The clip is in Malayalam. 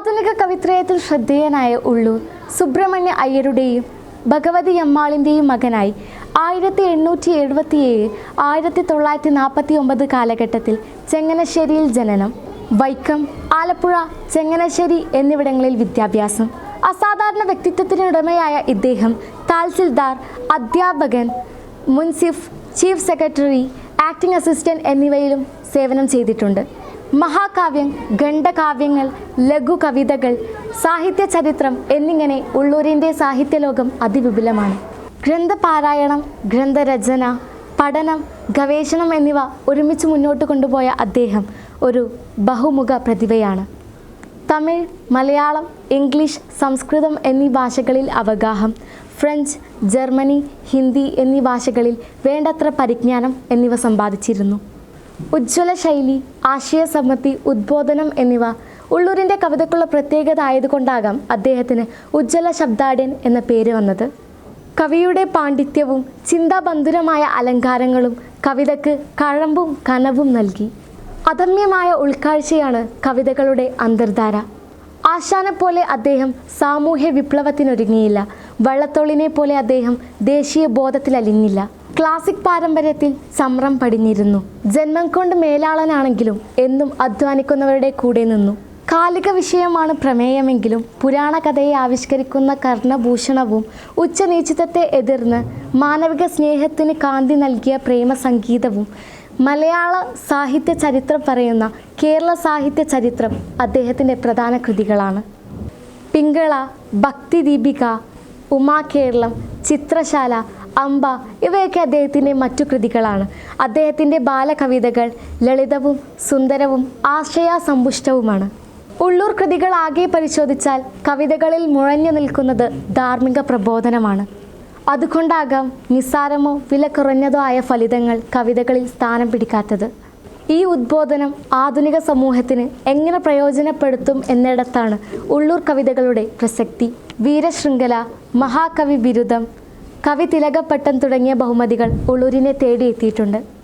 ആധുനിക കവിത്രയത്തിൽ ശ്രദ്ധേയനായ ഉള്ളൂർ സുബ്രഹ്മണ്യ അയ്യരുടെയും ഭഗവതി അമ്മാളിന്റെയും മകനായി ആയിരത്തി എണ്ണൂറ്റി എഴുപത്തിയേഴ് ആയിരത്തി തൊള്ളായിരത്തി നാൽപ്പത്തി ഒമ്പത് കാലഘട്ടത്തിൽ ചെങ്ങനശ്ശേരിയിൽ ജനനം. വൈക്കം ആലപ്പുഴ ചെങ്ങനശ്ശേരി എന്നിവിടങ്ങളിൽ വിദ്യാഭ്യാസം. അസാധാരണ വ്യക്തിത്വത്തിനുടമയായ ഇദ്ദേഹം താൽസിൽദാർ അധ്യാപകൻ മുൻസിഫ് ചീഫ് സെക്രട്ടറി ആക്ടിംഗ് അസിസ്റ്റന്റ് എന്നിവയിലും സേവനം ചെയ്തിട്ടുണ്ട്. മഹാകാവ്യം ഖണ്ഡകാവ്യങ്ങൾ ലഘു കവിതകൾ സാഹിത്യ ചരിത്രം എന്നിങ്ങനെ ഉള്ളൂരിന്റെ സാഹിത്യലോകം അതിവിപുലമാണ്. ഗ്രന്ഥപാരായണം ഗ്രന്ഥരചന പഠനം ഗവേഷണം എന്നിവ ഒരുമിച്ച് മുന്നോട്ട് കൊണ്ടുപോയ അദ്ദേഹം ഒരു ബഹുമുഖ പ്രതിഭയാണ്. തമിഴ് മലയാളം ഇംഗ്ലീഷ് സംസ്കൃതം എന്നീ ഭാഷകളിൽ അവഗാഹം ഫ്രഞ്ച് ജർമ്മനി ഹിന്ദി എന്നീ ഭാഷകളിൽ വേണ്ടത്ര പരിജ്ഞാനം എന്നിവ സമ്പാദിച്ചിരുന്നു. ഉജ്ജ്വല ശൈലി ആശയസമ്മതി ഉദ്ബോധനം എന്നിവ ഉള്ളൂരിന്റെ കവിതയ്ക്കുള്ള പ്രത്യേകത ആയതുകൊണ്ടാകാം അദ്ദേഹത്തിന് ഉജ്ജ്വല ശബ്ദാഢ്യൻ എന്ന പേര് വന്നത്. കവിയുടെ പാണ്ഡിത്യവും ചിന്താബന്ധുരമായ അലങ്കാരങ്ങളും കവിതയ്ക്ക് കഴമ്പും കനവും നൽകി. അദമ്യമായ ഉൾക്കാഴ്ചയാണ് കവിതകളുടെ അന്തർധാര. ആശാനെപ്പോലെ അദ്ദേഹം സാമൂഹ്യ വിപ്ലവത്തിനൊരുങ്ങിയില്ല. വള്ളത്തോളിനെ പോലെ അദ്ദേഹം ദേശീയ ബോധത്തിലലിഞ്ഞില്ല. ക്ലാസിക് പാരമ്പര്യത്തിൽ സമരം പടിഞ്ഞിരുന്നു. ജന്മം കൊണ്ട് മേലാളനാണെങ്കിലും എന്നും അധ്വാനിക്കുന്നവരുടെ കൂടെ നിന്നു. കാലിക വിഷയമാണ് പ്രമേയമെങ്കിലും പുരാണ കഥയെ ആവിഷ്കരിക്കുന്ന കർണഭൂഷണവും ഉച്ചനീചിതത്തെ എതിർന്ന് മാനവിക സ്നേഹത്തിന് കാന്തി നൽകിയ പ്രേമ സംഗീതവും മലയാള സാഹിത്യ ചരിത്രം പറയുന്ന കേരള സാഹിത്യ ചരിത്രം അദ്ദേഹത്തിന്റെ പ്രധാന കൃതികളാണ്. പിങ്കള ഭക്തി ദീപിക ഉമാ കേരളം ചിത്രശാല അമ്പ ഇവയൊക്കെ അദ്ദേഹത്തിന്റെ മറ്റു കൃതികളാണ്. അദ്ദേഹത്തിന്റെ ബാലകവിതകൾ ലളിതവും സുന്ദരവും ആശയാസമ്പുഷ്ടവുമാണ്. ഉള്ളൂർ കൃതികൾ ആകെ പരിശോധിച്ചാൽ കവിതകളിൽ മുഴഞ്ഞു നിൽക്കുന്നത് ധാർമ്മിക പ്രബോധനമാണ്. അതുകൊണ്ടാകാം നിസ്സാരമോ വില കുറഞ്ഞതോ ആയ ഫലിതങ്ങൾ കവിതകളിൽ സ്ഥാനം പിടിക്കാത്തത്. ഈ ഉദ്ബോധനം ആധുനിക സമൂഹത്തിന് എങ്ങനെ പ്രയോജനപ്പെടുത്തും എന്നിടത്താണ് ഉള്ളൂർ കവിതകളുടെ പ്രസക്തി. വീരശൃംഖല മഹാകവി ബിരുദം കവി തിലകപ്പട്ടം തുടങ്ങിയ ബഹുമതികൾ ഉള്ളൂരിനെ തേടിയെത്തിയിട്ടുണ്ട്